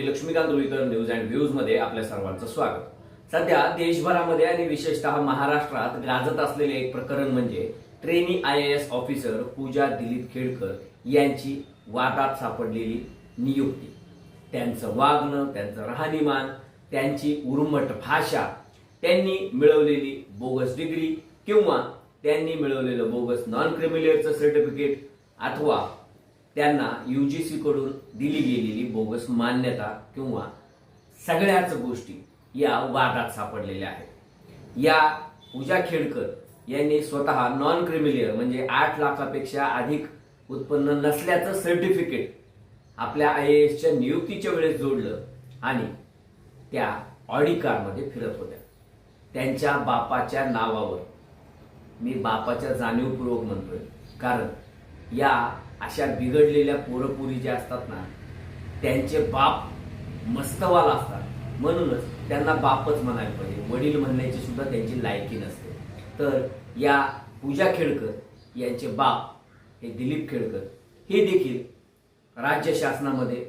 Laxmikant Ruikar news and व्ह्यूजमध्ये आपल्या सर्वांचं स्वागत. सध्या देशभरामध्ये आणि विशेषतः महाराष्ट्रात गाजत असलेले एक प्रकरण म्हणजे trainee I S officer Pooja Dilip Khedkar यांची वादात सापडलेली नियुक्ती. त्यांचं वागणं त्यांचं राहणीमान त्यांची उर्मट भाषा त्यांनी मिळवलेली बोगस डिग्री किंवा त्यांनी मिळवलेलं बोगस नॉन क्रिमिलेअरचं सर्टिफिकेट अथवा त्यांना यूजीसी कडून दिली गेलेली बोगस मान्यता किंवा सगळ्याच गोष्टी या वादात सापडलेल्या आहेत. या पूजा खेडकर यांनी स्वतः नॉन क्रिमिलियर म्हणजे आठ लाखापेक्षा अधिक उत्पन्न नसल्याचं सर्टिफिकेट आपल्या आय एसच्या नियुक्तीच्या वेळेस जोडलं आणि त्या ऑडी कारमध्ये फिरत होत्या. त्यांच्या बापाच्या नावावर. मी बापाच्या जाणीवपूर्वक म्हणतोय. कारण या अशा बिघडलेल्या पोरपुरी ज्या असतात ना त्यांचे बाप मस्तवाला असतात. म्हणूनच त्यांना बापच म्हणायला पाहिजे. वडील म्हणण्याची सुद्धा त्यांची लायकी नसते. तर या पूजा खेडकर यांचे बाप हे दिलीप खेडकर हे देखील राज्य शासनामध्ये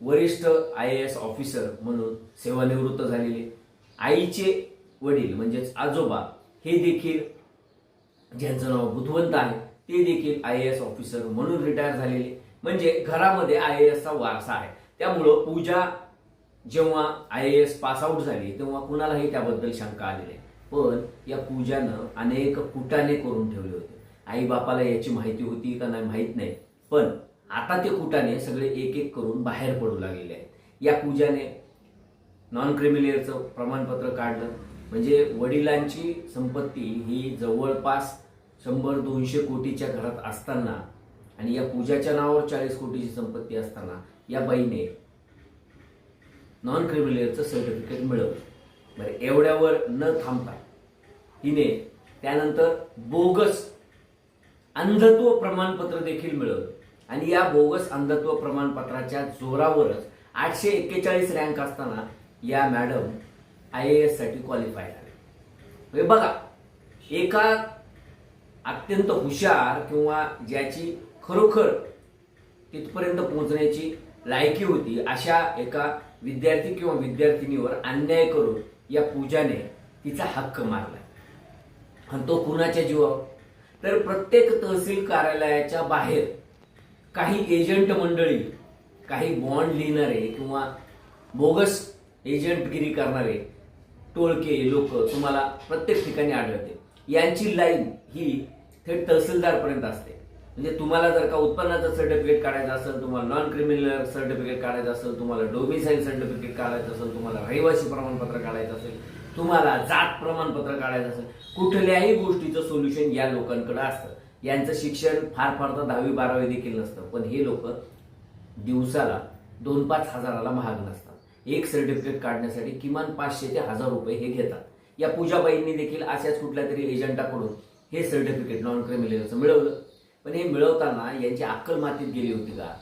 वरिष्ठ आय ए एस ऑफिसर म्हणून सेवानिवृत्त झालेले. आईचे वडील म्हणजेच आजोबा हे देखील ज्यांचं नाव बुधवंत आहे ते देखील आय ए एस ऑफिसर म्हणून रिटायर झालेले. म्हणजे घरामध्ये आय ए एसचा वारसा आहे. त्यामुळं पूजा जेव्हा I A S pass out झाली तेव्हा कुणालाही त्याबद्दल शंका आलेली आहे पण या पूजानं अनेक कुटाने करून ठेवले होते. आई बापाला याची माहिती होती का नाही माहीत नाही. पण आता ते कुटाने सगळे एक एक करून बाहेर पडू लागलेले आहेत. या पूजाने नॉन क्रिमिलियरचं प्रमाणपत्र काढलं. म्हणजे वडिलांची संपत्ती ही जवळपास शंभर दोनशे कोटीच्या घरात असताना आणि या पूजाच्या नावावर चाळीस कोटीची संपत्ती असताना या बाईने नॉन क्रिमिलियरचं सर्टिफिकेट मिळवलं. बरं एवढ्यावर न थांबता हिने त्यानंतर बोगस अंधत्व प्रमाणपत्र देखील मिळवलं. आणि या बोगस अंधत्व प्रमाणपत्राच्या जोरावरच आठशे एक्केचाळीस रँक असताना या मॅडम आय ए एससाठी क्वालिफाय झाले बघा एका अत्यंत हुशार किंवा ज्याची खरोखर तिथपर्यंत पोहोचण्याची लायकी होती अशा एका विद्यार्थी किंवा विद्यार्थिनीवर अन्याय करून या पूजाने तिचा हक्क मारला. आणि तो कुणाच्या जीवावर? तर प्रत्येक तहसील कार्यालयाच्या बाहेर काही एजंट मंडळी काही बॉन्ड लिहिणारे किंवा बोगस एजंटगिरी करणारे टोळके लोक तुम्हाला प्रत्येक ठिकाणी आढळते यांची लाईन ही थेट तहसीलदारपर्यंत असते. म्हणजे तुम्हाला जर का उत्पन्नाचं सर्टिफिकेट काढायचं असेल तुम्हाला नॉन क्रिमिनल सर्टिफिकेट काढायचं असेल तुम्हाला डोमिसाईल सर्टिफिकेट काढायचं असेल तुम्हाला रहिवासी प्रमाणपत्र काढायचं असेल तुम्हाला जात प्रमाणपत्र काढायचं असेल कुठल्याही गोष्टीचं सोल्युशन या लोकांकडे असतं. यांचं शिक्षण फार फार तर दहावी बारावी देखील नसतं. पण हे लोक दिवसाला दोन पाच हजाराला महाग नसतात. एक सर्टिफिकेट काढण्यासाठी किमान पाचशे ते हजार रुपये हे घेतात. या पूजाबाईंनी देखील अशाच कुठल्या तरी एजंटाकडून हे सर्टिफिकेट नॉन क्रिमिनलचं मिळवलं. पण हे मिळवताना यांची अक्कल मातीत गेली होती का?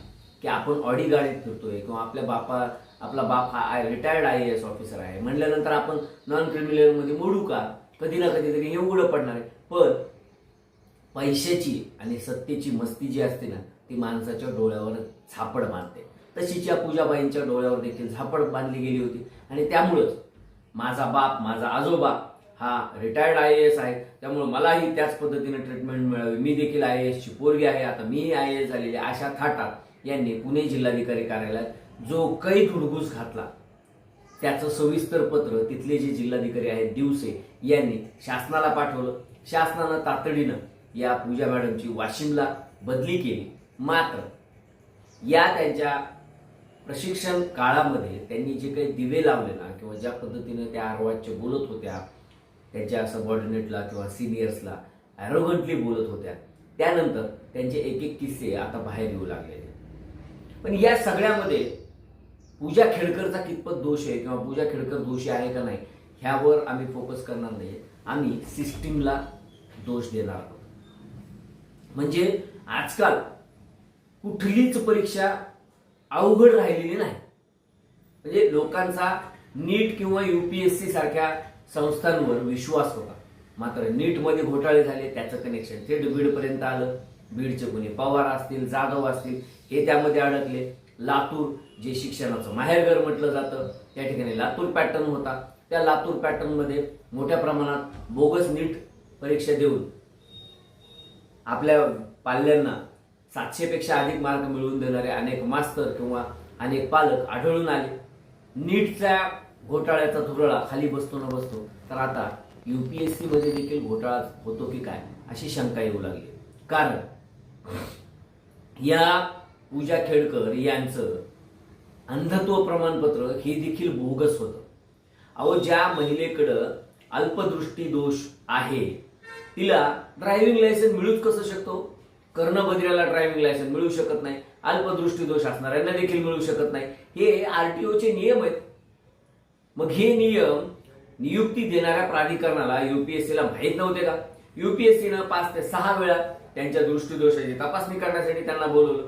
की आपण ऑडी गाडीत फिरतोय किंवा आपल्या बापा आपला बाप हा रिटायर्ड आय एस ऑफिसर आहे. म्हणल्यानंतर आपण नॉनमध्ये मोडू का? कधी ना कधीतरी हे उघडं पडणार आहे. पण पैशाची आणि सत्तेची मस्ती जी असते ना ती माणसाच्या डोळ्यावर झापड बांधते. तशीच या पूजाबाईंच्या डोळ्यावर देखील झापड बांधली गेली होती. आणि त्यामुळंच माझा बाप माझा आजोबा हा रिटायर्ड आय एस आहे. त्यामुळे मलाही त्याच पद्धतीने ट्रीटमेंट मिळावी. मी देखील आय एसची पोरगी आहे. आता मीही आय एस झालेली आशा थाटात यांनी पुणे जिल्हाधिकारी कार्यालयात जो काही हुडगूस घातला त्याचं सविस्तर पत्र तिथले जे जिल्हाधिकारी आहेत दिवसे यांनी शासनाला पाठवलं. शासनानं तातडीनं या पूजा मॅडमची वाशिमला बदली केली. मात्र या त्यांच्या प्रशिक्षण काळामध्ये त्यांनी जे काही दिवे लावले ना किंवा ज्या पद्धतीने त्या अर्वाच्य बोलत होत्या त्यांच्या सबऑर्डिनेटला किंवा सिनियर्सला ॲरोगंटली बोलत होत्या त्यानंतर त्यांचे एक एक किस्से आता बाहेर येऊ लागलेले पण या सगळ्यामध्ये पूजा खेडकरचा कितपत दोष आहे किंवा पूजा खेडकर दोषी आहे का नाही ह्यावर आम्ही फोकस करणार नाही. आम्ही सिस्टीमला दोष देणार आहोत. म्हणजे आजकाल कुठलीच परीक्षा अवघड राहिलेली नाही. म्हणजे लोकांचा नीट किंवा युपीएससी सारख्या संस्थांवर विश्वास होता. मात्र नीटमध्ये घोटाळे झाले त्याचं कनेक्शन थेट बीडपर्यंत आलं. बीडचे कोणी पवार असतील जाधव असतील हे त्यामध्ये अडकले. लातूर जे शिक्षणाचं माहेरघर म्हटलं जातं त्या ठिकाणी लातूर पॅटर्न होता. त्या लातूर पॅटर्नमध्ये मोठ्या प्रमाणात बोगस नीट परीक्षा देऊन आपल्या पाल्यांना सातशेपेक्षा अधिक मार्क मिळवून देणारे अनेक मास्तर किंवा अनेक पालक आढळून आले. नीटच्या घोटाळ्याचा धुरळा खाली बसतो न बसतो तर आता युपीएससी मध्ये देखील घोटाळा होतो की काय अशी शंका येऊ लागली. कारण या पूजा खेडकर यांचं अंधत्व प्रमाणपत्र हे देखील बोगस होतं. अहो ज्या महिलेकडं अल्पदृष्टी दोष आहे तिला ड्रायव्हिंग लायसन्स मिळूच कसं शकतो? कर्णबधिराला ड्रायव्हिंग लायसन्स मिळू शकत नाही अल्पदृष्टी दोष असणाऱ्यांना देखील मिळू शकत नाही. हे आरटीओचे नियम आहेत. मग हे नियम नियुक्ती देणाऱ्या प्राधिकरणाला युपीएससीला माहीत नव्हते का? युपीएससीनं पाच ते सहा वेळा त्यांच्या दृष्टीदोषाची तपासणी करण्यासाठी त्यांना बोलवलं.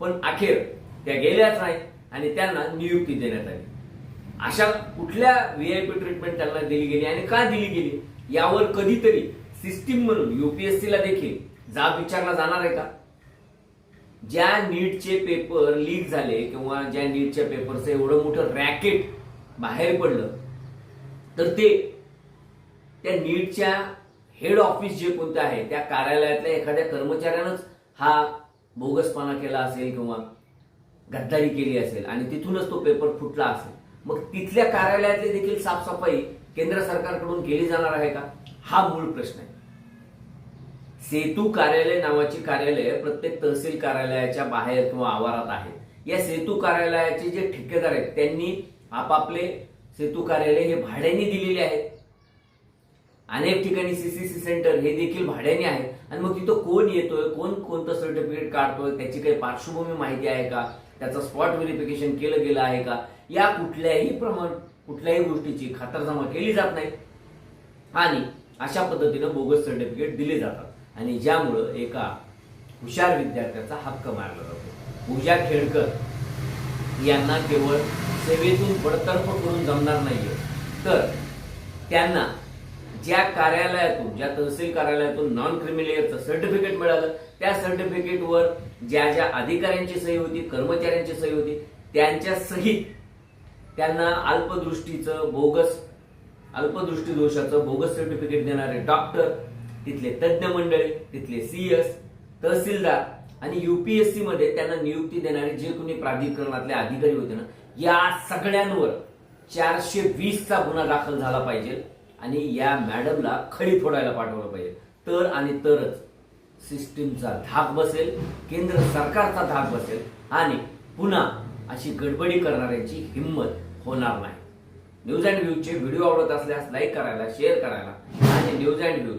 पण अखेर त्या गेल्याच नाही आणि त्यांना नियुक्ती देण्यात आली. अशा कुठल्या व्हीआयपी ट्रीटमेंट त्यांना दिली गेली आणि का दिली गेली यावर कधीतरी सिस्टीम म्हणून युपीएससीला देखील जाब विचारला जाणार आहे का? ज्या नीटचे पेपर लीक झाले किंवा ज्या नीटच्या पेपरचं एवढं मोठं रॅकेट बाहेर पडलं तर ते त्या नीटच्या हेड ऑफिस जे कोणतं आहे त्या कार्यालयातल्या एखाद्या कर्मचाऱ्यानंच हा बोगसपणा केला असेल किंवा गद्दारी केली असेल आणि तिथूनच तो पेपर फुटला असेल मग तिथल्या कार्यालयातली देखील साफसफाई केंद्र सरकारकडून केली जाणार आहे का? हा मूळ प्रश्न आहे. सेतू कार्यालय नावाची कार्यालय प्रत्येक तहसील कार्यालयाच्या बाहेर किंवा आवारात आहेत या सेतू कार्यालयाचे जे ठेकेदार आहेत त्यांनी आपापले सेतू कार्यालय हे भाड्याने दिलेले आहेत. अनेक ठिकाणी सीसीसी सेंटर हे देखील भाड्याने आहे आणि मग तिथं कोण येतोय कोण कोणतं सर्टिफिकेट काढतोय त्याची काही पार्श्वभूमी माहिती आहे का? त्याचं स्पॉट व्हेरिफिकेशन केलं गेलं आहे का? या कुठल्याही प्रमाण कुठल्याही गोष्टीची खातरजमा केली जात नाही. आणि अशा पद्धतीनं बोगस सर्टिफिकेट दिले जातात. आणि ज्यामुळं एका हुशार विद्यार्थ्याचा हक्क मारला जातो. पूजा खेडकर यांना केवळ सेवेतून बडतर्फ करून जमणार नाहीये. तर त्यांना ज्या कार्यालयातून ज्या तहसील कार्यालयातून नॉन क्रिमिलियरचं सर्टिफिकेट मिळालं त्या सर्टिफिकेटवर ज्या ज्या अधिकाऱ्यांची सही होती कर्मचाऱ्यांची सही होती त्यांच्या सहित त्यांना अल्पदृष्टीचं बोगस अल्पदृष्टी दोषाचं बोगस सर्टिफिकेट देणारे डॉक्टर तिथले तज्ज्ञ मंडळी तिथले सीएस तहसीलदार आणि युपीएससी मध्ये त्यांना नियुक्ती देणारे जे कोणी प्राधिकरणातले अधिकारी होते ना या सगळ्यांवर चारशे वीसचा गुन्हा दाखल झाला पाहिजे आणि या मॅडमला खडी फोडायला पाठवलं पाहिजे. तर आणि तरच सिस्टीमचा धाक बसेल केंद्र सरकारचा धाक बसेल आणि पुन्हा अशी गडबडी करणाऱ्यांची हिंमत होणार नाही. न्यूज अँड व्ह्यूजचे व्हिडिओ आवडत असल्यास लाईक करायला शेअर करायला आणि न्यूज अँड व्ह्यूज